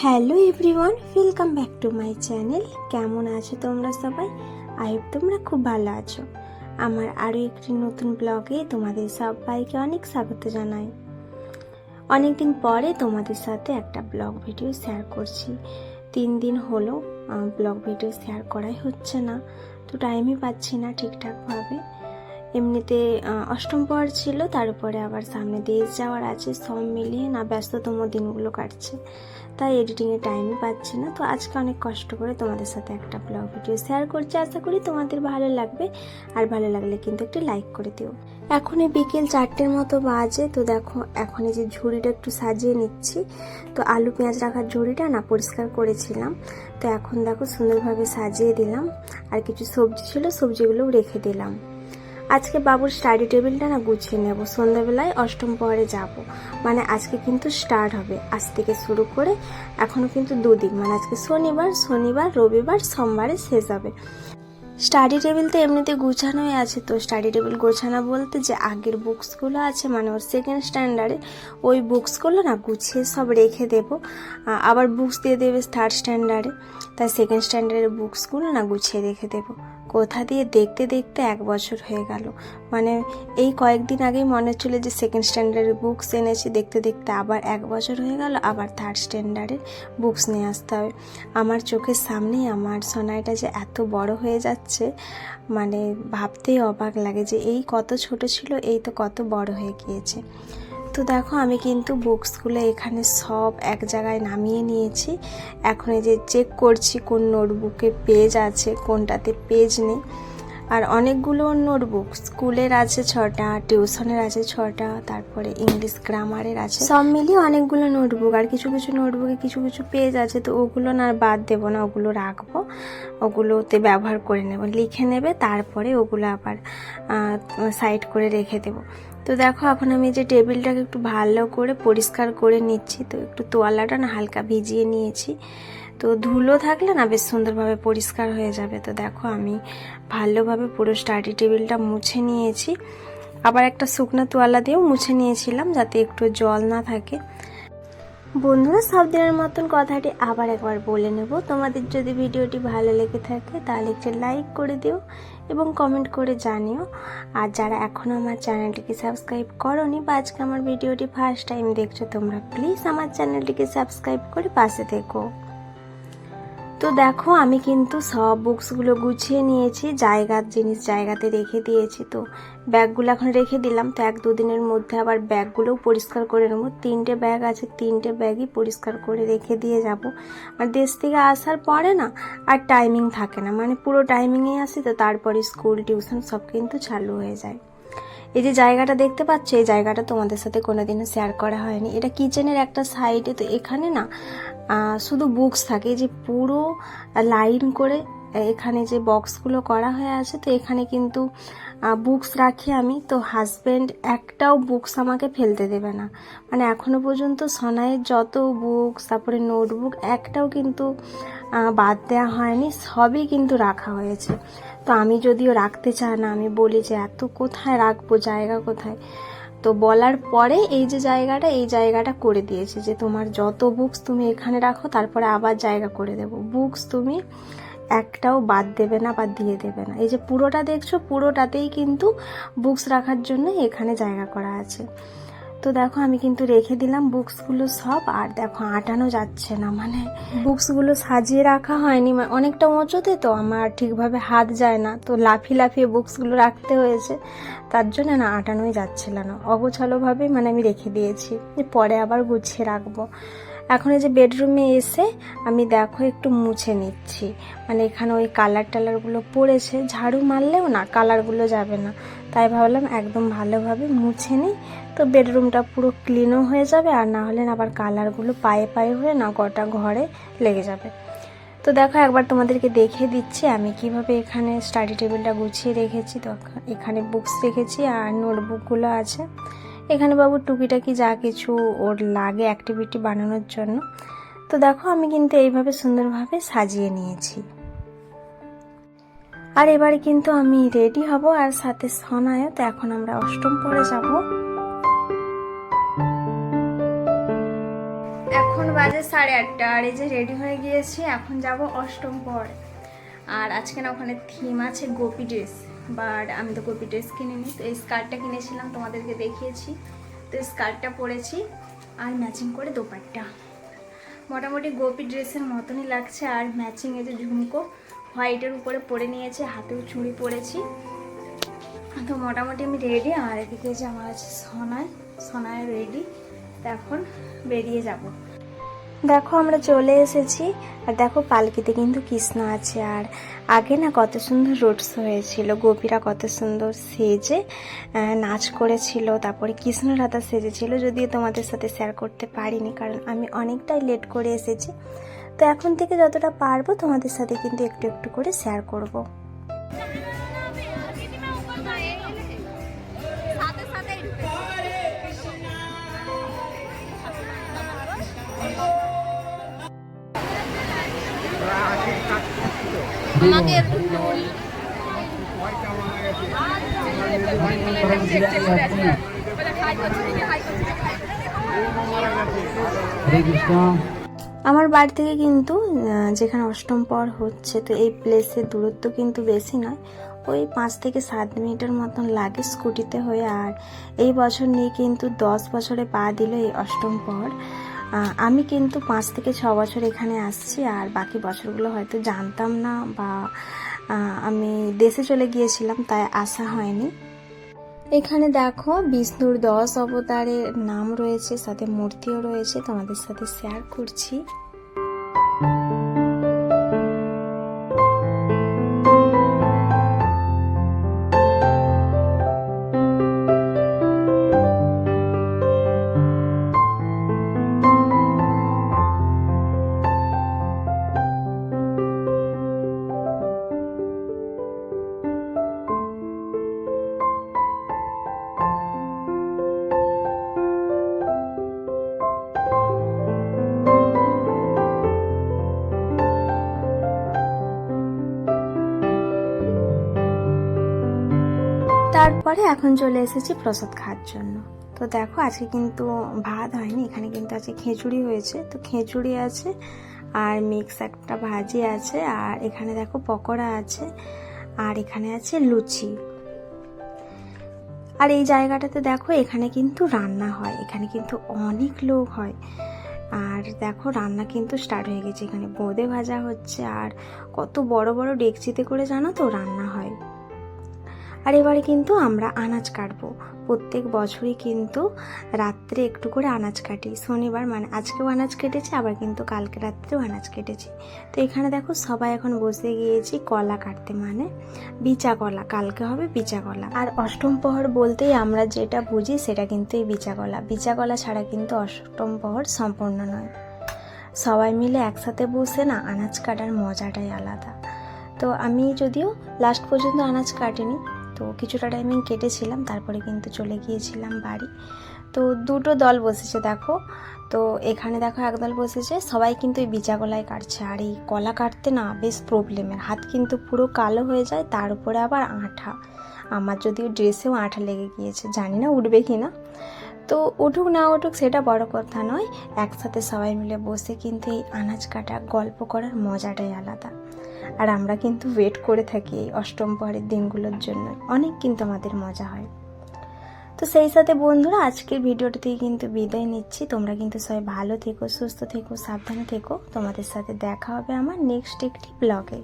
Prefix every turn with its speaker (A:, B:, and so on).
A: Hello everyone welcome back to my channel কেমন আছো তোমরা সবাই? আই তোমরা খুব ভালো আছো। আমার আরও একটি নতুন ব্লগে তোমাদের সবাইকে অনেক স্বাগত জানাই। অনেকদিন পরে তোমাদের সাথে একটা ব্লগ ভিডিও শেয়ার করছি। তিন দিন হলো ব্লগ ভিডিও শেয়ার করাই হচ্ছে না। তো টাইমই পাচ্ছি না ঠিকঠাকভাবে। এমনিতে অষ্টম পর ছিল, তারপরে আবার সামনে দেশ যাওয়ার আছে, সব মিলিয়ে না, ব্যস্ততম দিনগুলো কাটছে। তাই এডিটিংয়ে টাইমই পাচ্ছি না। তো আজকে অনেক কষ্ট করে তোমাদের সাথে একটা ব্লগ ভিডিও শেয়ার করছি। আশা করি তোমাদের ভালো লাগবে। আর ভালো লাগলে কিন্তু একটু লাইক করে দিও। এখন এই বিকেল চারটের মতো বাজে। তো দেখো এখন এই যে ঝুড়িটা একটু সাজিয়ে নিচ্ছি। তো আলু পেঁয়াজ রাখার ঝুড়িটা না, পরিষ্কার করেছিলাম। তো এখন দেখো, সুন্দরভাবে সাজিয়ে দিলাম। আর কিছু সবজি ছিল, সবজিগুলোও রেখে দিলাম। আজকে বাবুর স্টাডি টেবিলটা না গুছিয়ে নেব। সন্ধ্যাবেলায় অষ্টম পরে যাব। মানে আজকে কিন্তু স্টার্ট হবে। আজ থেকে শুরু করে এখনও কিন্তু দুদিন। মানে আজকে শনিবার শনিবার, রবিবার, সোমবারে শেষ হবে স্টাডি টেবিল তো এমনিতে গুছানোই আছে। তো স্টাডি টেবিল গোছানো বলতে যে আগের বুকসগুলো আছে মানে ওর সেকেন্ড স্ট্যান্ডার্ডে ওই বুকসগুলো না গুছিয়ে সব রেখে দেবো। আবার বুকস দিয়ে দেবে থার্ড স্ট্যান্ডার্ডে তাই সেকেন্ড স্ট্যান্ডার্ডের বুকসগুলো না গুছিয়ে রেখে দেবো। কোথা দিয়ে দেখতে দেখতে এক বছর হয়ে গেল। মানে এই কয়েকদিন আগেই মনে হচ্ছিল যে সেকেন্ড স্ট্যান্ডার্ডের বুকস এনেছি, দেখতে দেখতে আবার এক বছর হয়ে গেল, আবার থার্ড স্ট্যান্ডার্ডের বুকস নিয়ে আসতে হবে। আমার চোখের সামনেই আমার সোনাইটা যে এত বড় হয়ে যাচ্ছে মানে ভাবতেই অবাক লাগে যে এই কত ছোট ছিল, এই তো কত বড় হয়ে গিয়েছে। তো দেখো, আমি কিন্তু বুকসগুলো এখানে সব এক জায়গায় নামিয়ে নিয়েছি। এখন এই যে চেক করছি কোন নোটবুকে পেজ আছে, কোনটাতে পেজ নেই। আর অনেকগুলো নোটবুক স্কুলের আছে ছটা টিউশনের আছে ছটা, তারপরে ইংলিশ গ্রামারের আছে। সব মিলিয়ে অনেকগুলো নোটবুক আর কিছু কিছু নোটবুকে কিছু কিছু পেজ আছে, তো ওগুলো না আর বাদ দেবো না, ওগুলো রাখব। ওগুলোতে ব্যবহার করে নেব, লিখে নেবে, তারপরে ওগুলো আবার সাইড করে রেখে দেবো। তো দেখো, এখন আমি যে টেবিলটাকে একটু ভালো করে পরিষ্কার করে নিচ্ছি, তো একটু তোয়ালাটা না হালকা ভিজিয়ে নিয়েছি। তো ধুলো থাকলে না বেশ সুন্দরভাবে পরিষ্কার হয়ে যাবে। তো দেখো, আমি ভালোভাবে পুরো স্টাডি টেবিলটা মুছে নিয়েছি। আবার একটা শুকনো তোয়ালা দিয়েও মুছে নিয়েছিলাম, যাতে একটু জল না থাকে। বন্ধুরা, সব দিনের মতন কথাটি আবার একবার বলে নেব। তোমাদের যদি ভিডিওটি ভালো লেগে থাকে, তাহলে একটু লাইক করে দিও এবং কমেন্ট করে জানিও। আর যারা এখনও আমার চ্যানেলটিকে সাবস্ক্রাইব করনি বা আজকে আমার ভিডিওটি ফার্স্ট টাইম দেখছ, তোমরা প্লিজ আমার চ্যানেলটিকে সাবস্ক্রাইব করে পাশে থেকো। তো দেখো, আমি কিন্তু সব বুকসগুলো গুছিয়ে নিয়েছি, জায়গার জিনিস জায়গাতে রেখে দিয়েছি। তো ব্যাগগুলো এখন রেখে দিলাম, তো এক দুদিনের মধ্যে আবার ব্যাগগুলোও পরিষ্কার করে নেব। তিনটে ব্যাগ আছে, তিনটে ব্যাগই পরিষ্কার করে রেখে দিয়ে যাব। আর দেশ থেকে আসার পরে না, আর টাইমিং থাকে না। মানে পুরো টাইমিংয়ে আসি, তো তারপরে স্কুল টিউশন সব কিন্তু চালু হয়ে যায়। এই যে জায়গাটা দেখতে পাচ্ছ, এই জায়গাটা তোমাদের সাথে কোনোদিনও শেয়ার করা হয়নি। এটা কিচেনের একটা সাইডে তো এখানে না শুধু বুকস থাকে। যে পুরো লাইন করে এখানে যে বক্সগুলো করা হয়ে আছে, তো এখানে কিন্তু বুকস রাখি আমি। তো হাজব্যান্ড একটাও বুকস আমাকে ফেলতে দেবে না। মানে এখনও পর্যন্ত সনাইয়ের যত বুকস তারপরে নোটবুক একটাও কিন্তু বাদ দেওয়া হয়নি। সবই কিন্তু রাখা হয়েছে। তো আমি যদিও রাখতে চাই না, আমি বলি যে এত কোথায় রাখব, জায়গা কোথায়? তো বলার পরে এই যে জায়গাটা, এই জায়গাটা করে দিয়েছে যে তোমার যত বুকস তুমি এখানে রাখো, তারপরে আবার জায়গা করে দেবো। বুকস তুমি একটাও বাদ দেবে না বা দিয়ে দেবে না। এই যে পুরোটা দেখছ, পুরোটাতেই কিন্তু বুকস রাখার জন্য এখানে জায়গা করা আছে। তো দেখো, আমি কিন্তু রেখে দিলাম বুকসগুলো সব, আর দেখো, আটানো যাচ্ছে না মানে বুকসগুলো সাজিয়ে রাখা হয়নি মানে অনেকটা উঁচুতে তো, আমার ঠিকভাবে হাত যায় না, তো লাফিয়ে লাফিয়ে বুকসগুলো রাখতে হয়েছে, তার জন্য না আটানোই যাচ্ছিল না অগোছালোভাবে মানে আমি রেখে দিয়েছি পরে আবার গুছিয়ে রাখব। এখন এই যে বেডরুমে এসে আমি দেখো একটু মুছে নিচ্ছি। মানে এখানে ওই কালার টালারগুলো পড়েছে। ঝাড়ু মারলেও না কালারগুলো যাবে না। তাই ভাবলাম একদম ভালোভাবে মুছে নিই। তো বেডরুমটা পুরো ক্লিনও হয়ে যাবে আর না হলে আবার কালারগুলো পায়ে পায়ে হয়ে না গোটা ঘরে লেগে যাবে। তো দেখো একবার তোমাদেরকে দেখিয়ে দিচ্ছি। আমি কীভাবে এখানে স্টাডি টেবিলটা গুছিয়ে রেখেছি। তো এখানে বুকস রেখেছি আর নোটবুকগুলো আছে। এখানে বাবু টুকিটাকি যা কিছু ওর লাগে অ্যাক্টিভিটি বানানোর জন্য। তো দেখো আমি কিন্তু এইভাবে সুন্দরভাবে সাজিয়ে নিয়েছি। আর এবারে কিন্তু আমি রেডি হব আর সাথে সনায়ও, তো এখন আমরা অষ্টম পরে যাব। এখন বাজে সাড়ে আটটা, আর এই যে রেডি হয়ে গিয়েছি, এখন যাব অষ্টম পর আর আজকে না ওখানে থিম আছে গোপী ড্রেস বাট আমি তো গোপী ড্রেস কিনিনি তো এই স্কার্টটা কিনেছিলাম, তোমাদেরকে দেখিয়েছি। তো স্কার্টটা পরেছি আর ম্যাচিং করে দোপাট্টা। মোটামুটি গোপী ড্রেসের মতনই লাগছে, আর ম্যাচিং এই যে ঝুমকো হোয়াইটের উপরে পরে নিয়েছে, হাতেও চুড়ি পরেছি। তো মোটামুটি আমি রেডি আর এদিকে যে আমার আছে সোনায় সোনায় রেডি তো এখন বেরিয়ে যাব। দেখো আমরা চলে এসেছি, আর দেখো পালকিতে কিন্তু কৃষ্ণ আছে, আর আগে না কত সুন্দর রোড শো হয়েছিল, গোপীরা কত সুন্দর সেজে নাচ করেছিল, তারপরে কৃষ্ণ রাধা সেজেছিল, যদিও তোমাদের সাথে শেয়ার করতে পারিনি, কারণ আমি অনেকটাই লেট করে এসেছি তো এখন থেকে যতটা পারব তোমাদের সাথে কিন্তু একটু একটু করে শেয়ার করব। আমার বাড়ি থেকে কিন্তু যেখানে অষ্টম পর হচ্ছে তো এই প্লেসের দূরত্ব কিন্তু বেশি নয়। ওই পাঁচ থেকে সাত মিনিটের মতন লাগে স্কুটিতে হয়ে আর এই বছর নিয়ে কিন্তু দশ বছরে পা দিল এই অষ্টম পর। আমি কিন্তু পাঁচ থেকে ছ বছর এখানে আসছি, আর বাকি বছরগুলো হয়তো জানতাম না বা আমি দেশে চলে গিয়েছিলাম, তাই আসা হয়নি। এখানে দেখো, বিষ্ণুর দশ অবতারের নাম রয়েছে, সাথে মূর্তিও রয়েছে, তোমাদের সাথে শেয়ার করছি। তারপরে এখন চলে এসেছি প্রসাদ খাওয়ার জন্য। তো দেখো, আজকে কিন্তু ভাত হয়নি, এখানে কিন্তু আজকে খিচুড়ি হয়েছে। তো খিচুড়ি আছে আর মিক্স একটা ভাজি আছে আর এখানে দেখো পকোড়া আছে আর এখানে আছে লুচি। আর এই জায়গাটাতে দেখো, এখানে কিন্তু রান্না হয়, এখানে কিন্তু অনেক লোক হয়। আর দেখো, রান্না কিন্তু স্টার্ট হয়ে গেছে, এখানে বোঁদে ভাজা হচ্ছে আর কত বড় বড় ডেকচিতে করে জানো তো রান্না হয়। আর এবারে কিন্তু আমরা আনাজ কাটবো। প্রত্যেক বছরই কিন্তু রাত্রে একটু করে আনাজ কাটি। শনিবার মানে আজকেও আনাজ কেটেছি, আবার কিন্তু কালকে রাত্রেও আনাজ কেটেছি। তো এখানে দেখো সবাই এখন বসে গিয়েছি কলা কাটতে মানে বিচা কলা। কালকে হবে বিচা কলা। আর অষ্টম প্রহর বলতেই আমরা যেটা বুঝি সেটা কিন্তু এই বিচা কলা। বিচা কলা ছাড়া কিন্তু অষ্টম প্রহর সম্পূর্ণ নয়। সবাই মিলে একসাথে বসে না আনাজ কাটার মজাটাই আলাদা। তো আমি যদিও লাস্ট পর্যন্ত আনাজ কাটিনি তো কিছুটা টাইমিং কেটেছিলাম, তারপরে কিন্তু চলে গিয়েছিলাম বাড়ি। তো দুটো দল বসেছে দেখো, তো এখানে দেখো একদল বসেছে, সবাই কিন্তু এই বিচা কলাই কাটছে। আর এই কলা কাটতে না বেশ প্রবলেমের হাত কিন্তু পুরো কালো হয়ে যায়, তার উপরে আবার আঠা। আমার যদিও ড্রেসেও আঠা লেগে গিয়েছে, জানি না উঠবে কি না তো উঠুক না উঠুক সেটা বড় কথা নয়, একসাথে সবাই মিলে বসে কিন্তু এই আনাজ কাটা গল্প করার মজাটাই আলাদা। আর আমরা কিন্তু ওয়েট করে থাকি এই অষ্টম পরের দিনগুলোর জন্য। অনেক কিন্তু আমাদের মজা হয়। তো সেই সাথে বন্ধুরা, আজকের ভিডিওটা থেকে কিন্তু বিদায় নিচ্ছি। তোমরা কিন্তু সবাই ভালো থেকো, সুস্থ থেকো, সাবধানে থেকো। তোমাদের সাথে দেখা হবে আমার নেক্সট একটি ব্লগে